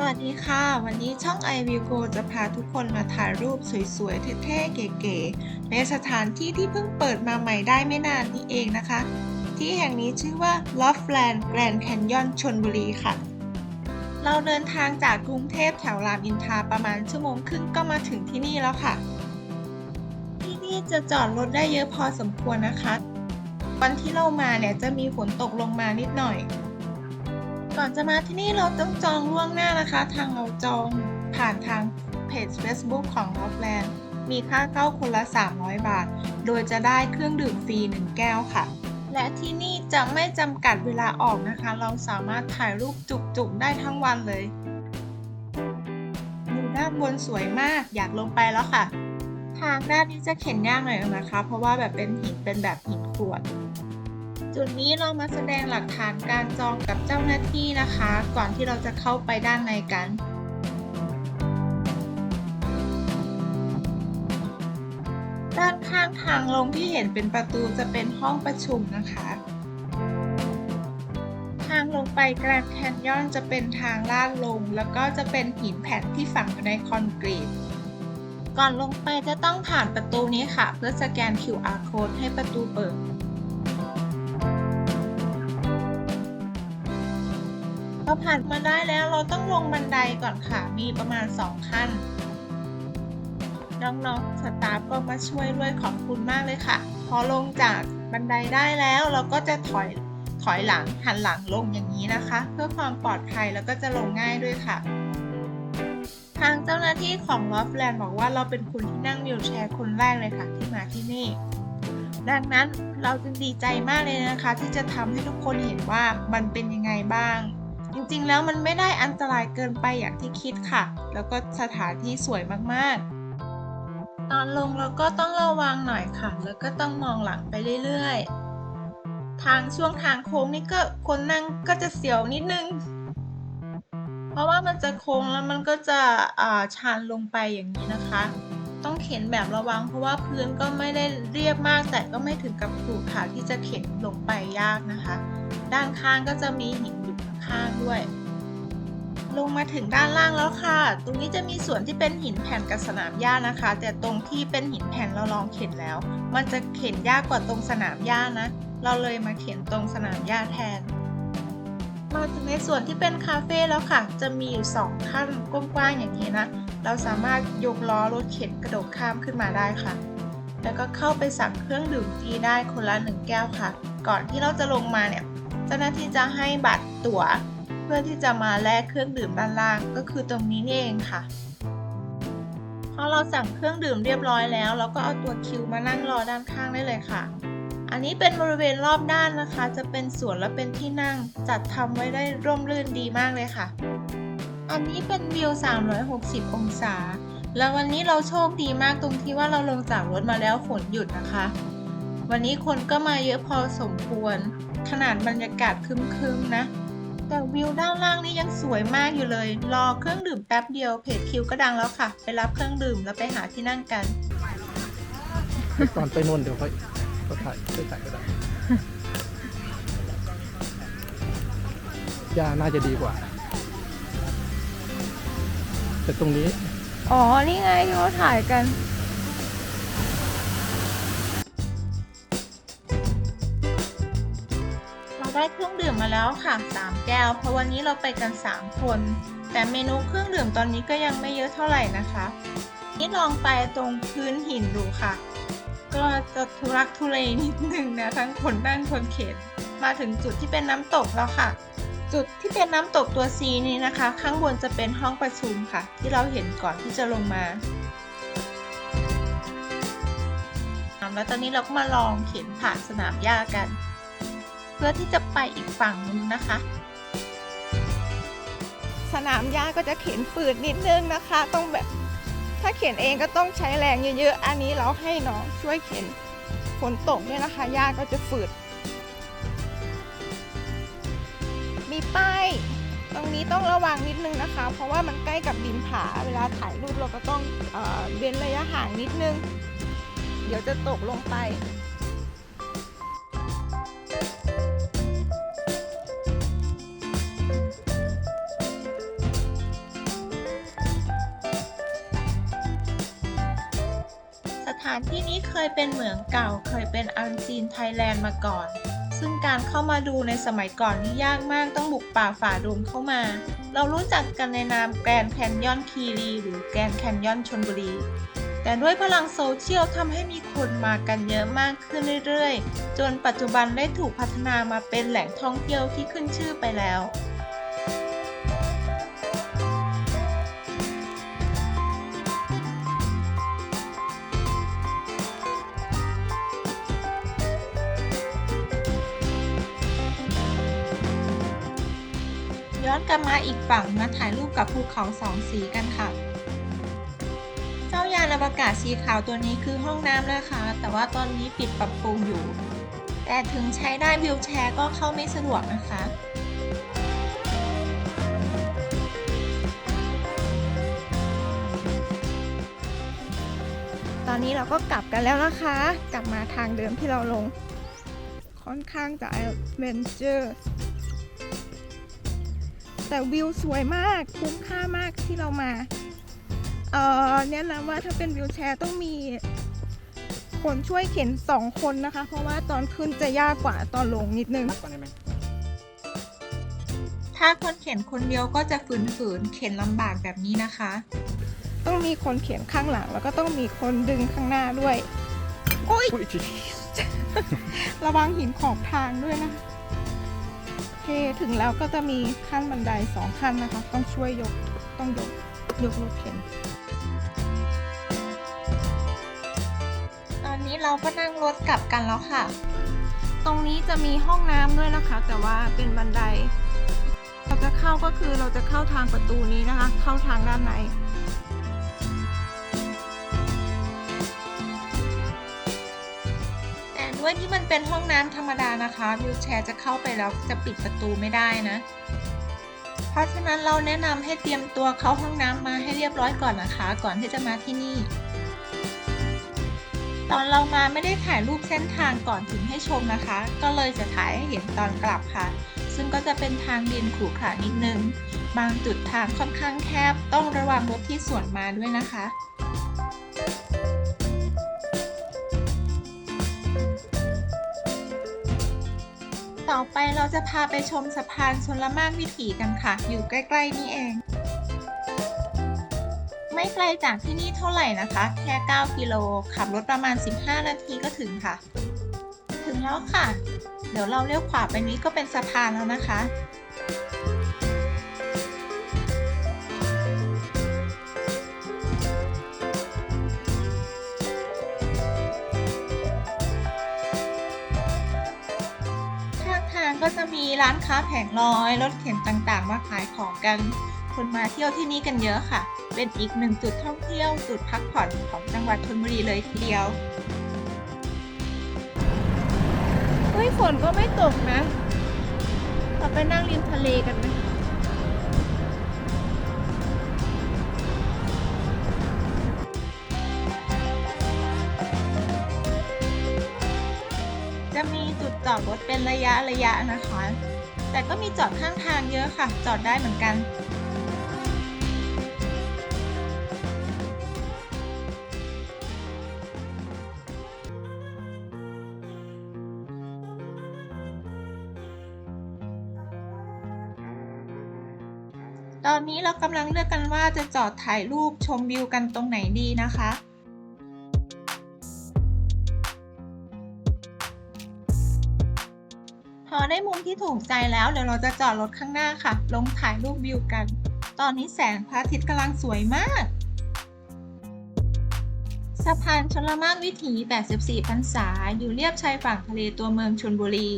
สวัสดีค่ะ วันนี้ช่อง i v i w Go จะพาทุกคนมาถ่ายรูปสวยๆ เท่ๆ เก๋ๆ ในสถานที่ที่เพิ่งเปิดมาใหม่ได้ไม่นานนี้เองนะคะ ที่แห่งนี้ชื่อว่า Loftland Grand Canyon ชนบุรีค่ะ เราเดินทางจากกรุงเทพแถวรามอินทราประมาณชั่วโมงครึ่งก็มาถึงที่นี่แล้วค่ะ ที่นี่จะจอดรถได้เยอะพอสมควรนะคะ วันที่เรามาเนี่ยจะมีฝนตกลงมานิดหน่อย ก่อนจะมาที่นี่เราต้องจองล่วงหน้านะคะ ทางเราจองผ่านทางเพจ Facebook ของ Loftland มีค่าเข้าคนละ 300 บาท โดยจะได้เครื่องดื่มฟรี 1 แก้วค่ะ และที่นี่จะไม่จำกัดเวลาออกนะคะ เราสามารถถ่ายรูปจุกๆ ได้ทั้งวันเลยดูด้านบนสวยมาก อยากลงไปแล้วค่ะ ทางด้านนี้จะเข็นยากหน่อยนะคะ เพราะว่าแบบเป็นหินเป็นแบบหินกรวด จุดนี้เรามาแสดงหลักฐานการจองกับเจ้าหน้าที่นะคะ ก่อนที่เราจะเข้าไปด้านในกันด้านข้างทางลงที่เห็นเป็นประตูจะเป็นห้องประชุมนะคะ ทางลงไปแกรนแคนยอนจะเป็นทางลาดลง แล้วก็จะเป็นหินแผ่นที่ฝังอยู่ในคอนกรีต ก่อนลงไปจะต้องผ่านประตูนี้ค่ะ เพื่อสแกน QR code ให้ประตูเปิด พอผ่านมาได้แล้วเราต้องลงบันไดก่อนค่ะ มีประมาณ 2 ขั้น น้องๆ สตาฟก็มาช่วยด้วยขอบคุณมากเลยค่ะ พอลงจากบันไดได้แล้วเราก็จะถอยถอยหลังหันหลังลงอย่างนี้นะคะ เพื่อความปลอดภัยแล้วก็จะลงง่ายด้วยค่ะ ทางเจ้าหน้าที่ของ Loftland บอกว่าเราเป็นคนที่นั่งวิวแชร์คนแรกเลยค่ะที่มาที่นี่ ดังนั้นเราจึงดีใจมากเลยนะคะ ที่จะทำให้ทุกคนเห็นว่ามันเป็นยังไงบ้าง จริงๆ แล้วมันไม่ได้อันตรายเกินไปอย่างที่คิดค่ะ แล้วก็สถานที่สวยมากๆ ตอนลงเราก็ต้องระวังหน่อยค่ะ แล้วก็ต้องมองหลังไปเรื่อยๆ ทางช่วงทางโค้งนี่ก็คนนั่งก็จะเสียวนิดนึง เพราะว่ามันจะโค้งแล้วมันก็จะอ่าชันลงไปอย่างนี้นะคะ ต้องเข็นแบบระวังเพราะว่าพื้นก็ไม่ได้เรียบมากแต่ก็ไม่ถึงกับขรุขระที่จะเข็นลงไปยากนะคะ ด้านข้างก็จะมีหิน ข้างด้วย ลงมาถึงด้านล่างแล้วค่ะ ตรงนี้จะมีส่วนที่เป็นหินแผ่นกับสนามหญ้านะคะ แต่ตรงที่เป็นหินแผ่นเราลองเข็นแล้ว มันจะเข็นยากกว่าตรงสนามหญ้านะ เราเลยมาเข็นตรงสนามหญ้าแทน มาถึงในส่วนที่เป็นคาเฟ่แล้วค่ะ จะมีอยู่สองขั้นกว้างๆอย่างนี้นะ เราสามารถยกล้อรถเข็นกระโดดข้ามขึ้นมาได้ค่ะแล้วก็เข้าไปสั่งเครื่องดื่มฟรีได้คนละหนึ่งแก้วค่ะ ก่อนที่เราจะลงมาเนี่ย เจ้าหน้าที่จะให้บัตรตั๋ว เพื่อที่จะมาแลกเครื่องดื่มด้านล่างก็คือตรงนี้นี่เองค่ะพอเราสั่งเครื่องดื่มเรียบร้อยแล้ว เราก็เอาตัวคิวมานั่งรอด้านข้างได้เลยค่ะ อันนี้เป็นบริเวณรอบด้านนะคะ จะเป็นสวนและเป็นที่นั่งจัดทำไว้ได้ร่มรื่นดีมากเลยค่ะ อันนี้เป็นวิว 360 องศา แล้ววันนี้เราโชคดีมากตรงที่ว่าเราลงจากรถมาแล้วฝนหยุดนะคะ วันนี้คนก็มาเยอะพอสมควร ขนาดบรรยากาศครึมๆนะ แต่วิวด้านล่างนี่ยังสวยมากอยู่เลย รอเครื่องดื่มแป๊บเดียวเพจคิวก็ดังแล้วค่ะ ไปรับเครื่องดื่มแล้วไปหาที่นั่งกัน ตอนไปนวนเดี๋ยวค่อยก็ถ่ายค่อยถ่ายก็ได้ย่าน่าจะดีกว่า แต่ตรงนี้ อ๋อ นี่ไงที่เขาถ่ายกัน ได้เครื่องดื่มมาแล้วค่ะ 3 แก้ว เพราะวันนี้เราไปกัน 3 คน แต่เมนูเครื่องดื่มตอนนี้ก็ยังไม่เยอะเท่าไหร่นะคะ นี่ลองไปตรงพื้นหินดูค่ะ ก็จะทุรักทุเลนิดนึงนะทั้งคนนั่งคนเข็นมาถึงจุดที่เป็นน้ำตกแล้วค่ะ จุดที่เป็นน้ำตกตัว C นี้นะคะ ข้างบนจะเป็นห้องประชุมค่ะ ที่เราเห็นก่อนที่จะลงมาแล้วตอนนี้เราก็มาลองเข็นผ่านสนามหญ้ากัน เพื่อที่จะไปอีกฝั่งนึงนะคะ สนามหญ้าก็จะเข็นฝืดนิดนึงนะคะ ต้องแบบถ้าเข็นเองก็ต้องใช้แรงเยอะๆ อันนี้เราให้น้องช่วยเข็นฝนตกเนี่ยนะคะหญ้าก็จะฝืด มีป้ายตรงนี้ต้องระวังนิดนึงนะคะ เพราะว่ามันใกล้กับดินผา เวลาถ่ายรูปเราก็ต้องเเว้นระยะห่างนิดนึง เดี๋ยวจะตกลงไปานที่นี้เคยเป็นเหมืองเก่า เคยเป็นอันซีนไทยแลนด์มาก่อน ซึ่งการเข้ามาดูในสมัยก่อนนี่ยากมากต้องบุกป่าฝ่าดงเข้ามา เรารู้จักกันในนามแกรนด์แคนยอนคีรีหรือแกรนด์แคนยอนชนบุรี แต่ด้วยพลังโซเชียลทำให้มีคนมากันเยอะมากขึ้นเรื่อยๆ จนปัจจุบันได้ถูกพัฒนามาเป็นแหล่งท่องเที่ยวที่ขึ้นชื่อไปแล้ว ย้อนกลับมาอีกฝั่งมาถ่ายรูปกับภูเขาสองสีกันค่ะ เจ้ายานอวกาศสีขาวตัวนี้คือห้องน้ำนะคะ แต่ว่าตอนนี้ปิดปรับปรุงอยู่ แต่ถึงใช้ได้วิวแชร์ก็เข้าไม่สะดวกนะคะตอนนี้เราก็กลับกันแล้วนะคะ กลับมาทางเดิมที่เราลง ค่อนข้างจะ a อ v e n t u r e แต่วิวสวยมากคุ้มค่ามากที่เรามาเอ่อแนะนำว่าถ้าเป็นวิวแชร์ต้องมีคนช่วยเข็นสองคนนะคะ เพราะว่าตอนขึ้นจะยากกว่าตอนลงนิดนึงก่อนได้ไหมถ้าคนเข็นคนเดียวก็จะฝืนๆเข็นลำบากแบบนี้นะคะ ต้องมีคนเขียนข้างหลัง แล้วก็ต้องมีคนดึงข้างหน้าด้วย โอ้ยอุ้ยชิระวังหินขอบทางด้วยนะโอ เคถึงแล้วก็จะมีขั้นบันไดสองขั้นนะคะ ต้องช่วยยกต้องยกยกรถเข็น ตอนนี้เราก็นั่งรถกลับกันแล้วค่ะ ตรงนี้จะมีห้องน้ำด้วยนะคะ แต่ว่าเป็นบันไดเราจะเข้าก็คือเราจะเข้าทางประตูนี้นะคะ เข้าทางด้านใน วยที่มันเป็นห้องน้ำธรรมดานะคะวิวแชร์จะเข้าไปแล้วจะปิดประตูไม่ได้นะ เพราะฉะนั้นเราแนะนำให้เตรียมตัวเข้าห้องน้ำมาให้เรียบร้อยก่อนนะคะ ก่อนที่จะมาที่นี่ ตอนเรามาไม่ได้ถ่ายรูปเส้นทางก่อนถึงให้ชมนะคะ ก็เลยจะถ่ายให้เห็นตอนกลับค่ะ ซึ่งก็จะเป็นทางดินขรุขระนิดนึง บางจุดทางค่อนข้างแคบต้องระวังรถที่สวนมาด้วยนะคะ ต่อไปเราจะพาไปชมสะพานชนละมากวิถีกันค่ะ อยู่ใกล้ ๆ นี่เอง ไม่ไกลจากที่นี่เท่าไหร่นะคะ แค่ 9 กิโล ขับรถประมาณ 15 นาทีก็ถึงค่ะ ถึงแล้วค่ะ เดี๋ยวเราเลี้ยวขวาไปนี้ก็เป็นสะพานแล้วนะคะ ก็จะมีร้านค้าแผงลอยรถเข็นต่างๆ มาขายของกัน คนมาเที่ยวที่นี่กันเยอะค่ะ เป็นอีกหนึ่งจุดท่องเที่ยวจุดพักผ่อนของจังหวัดชลบุรีเลยทีเดียวเฮ้ยฝนก็ไม่ตกนะเราไปนั่งริมทะเลกันไหม เป็นระยะระยะนะคะ แต่ก็มีจอดข้างทางเยอะค่ะ จอดได้เหมือนกัน ตอนนี้เรากำลังเลือกกันว่าจะจอดถ่ายรูปชมวิวกันตรงไหนดีนะคะ อได้มุมที่ถูกใจแล้วเดี๋ยวเราจะจอดรถข้างหน้าค่ะ ลงถ่ายรูปวิวกัน ตอนนี้แสงพระอาทิตย์กำลังสวยมาก สะพานชลมารวิถี 84 พรรษา อยู่เรียบชายฝั่งทะเลตัวเมืองชลบุรี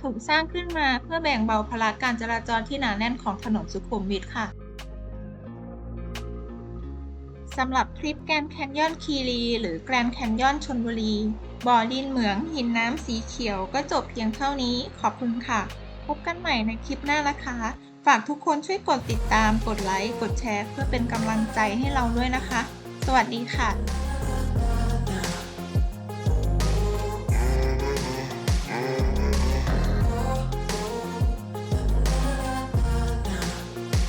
ถูกสร้างขึ้นมาเพื่อแบ่งเบาภาระการจราจรที่หนาแน่นของถนนสุขุมวิทค่ะ สำหรับคลิปแกรนแคนยอนคีรีหรือแกรนแคนยอนชนบุรี บ่อดินเหมืองหินน้ำสีเขียวก็จบเพียงเท่านี้ขอบคุณค่ะ พบกันใหม่ในคลิปหน้านะคะ ฝากทุกคนช่วยกดติดตาม กดไลค์ กดแชร์ เพื่อเป็นกำลังใจให้เราด้วยนะคะ สวัสดีค่ะ